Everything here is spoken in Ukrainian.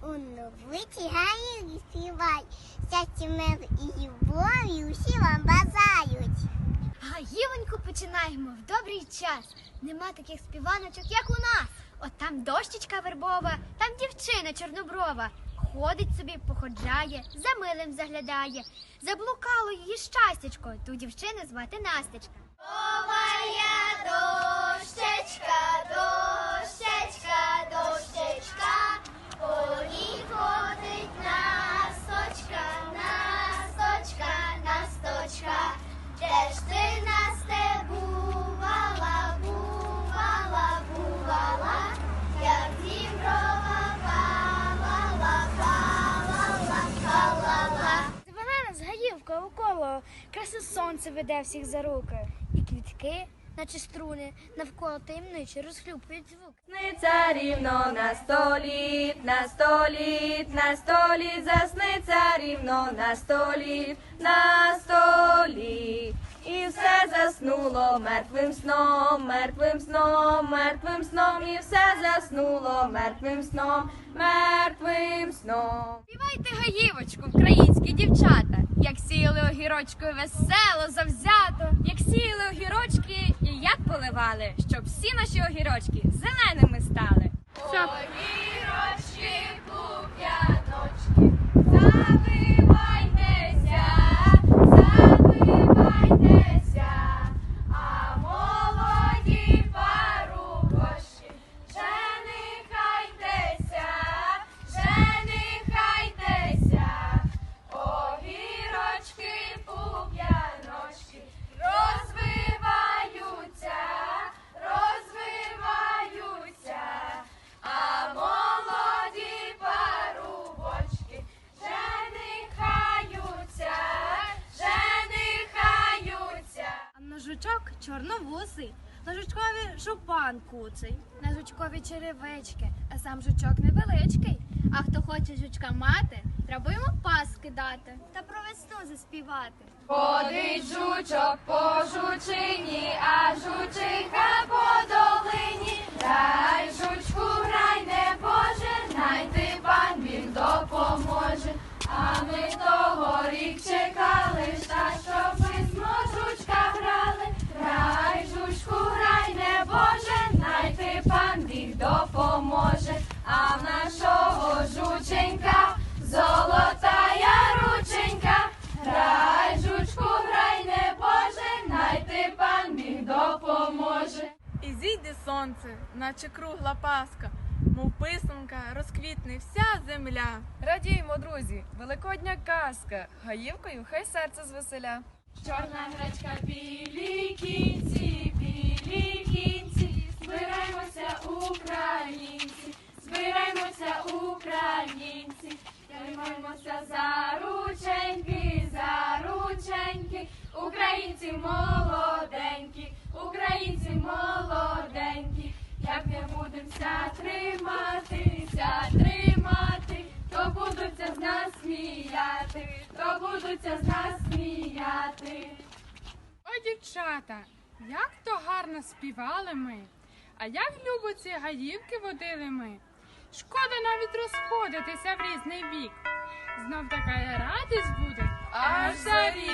Воно витягає і співає, щастя мир і любові усі вам бажають. Гаївоньку починаємо в добрий час. Нема таких співаночок, як у нас. От там дощечка вербова, там дівчина чорноброва. Ходить собі, походжає, за милим заглядає. Заблукало її щастячко, ту дівчину звати Настечка. Краси сонце веде всіх за руки. І квітки, наче струни, навколо таємничі розхлюпують звук. Сниця, рівно, на столі, на столі, на столі, засниться рівно на столі, на столі. І все заснуло мертвим сном, мертвим сном, мертвим сном, і все заснуло мертвим сном, мертвим сном. Співайте гаївочку, українські дівчата, як сіяли огірочку весело, завзято, як сіяли огірочки і як поливали, щоб всі наші огірочки зеленими стали. Огірочки, чорновусий, на жучкові жупан куций, на жучкові черевички, а сам жучок невеличкий. А хто хоче жучка мати, треба йому пас кидати та про весну заспівати. Ходить жучок по жучині, а жучиха по сонце, наче кругла паска, мов писанка, розквітне вся земля. Радіймо, друзі, великодня казка, гаївкою хай серце звеселя. Чорна гречка, білі кінці, білі кінці, збираємося, українці, збираємося, українці, тримаємося за рученьки, за рученьки, українці молоденькі, як не будемося триматися, тримати, то будуться з нас сміяти, то будуться з нас сміяти. О, дівчата, як то гарно співали ми, а як любо ці гаївки водили ми. Шкода навіть розходитися в різний бік. Знов така радість буде аж за рік.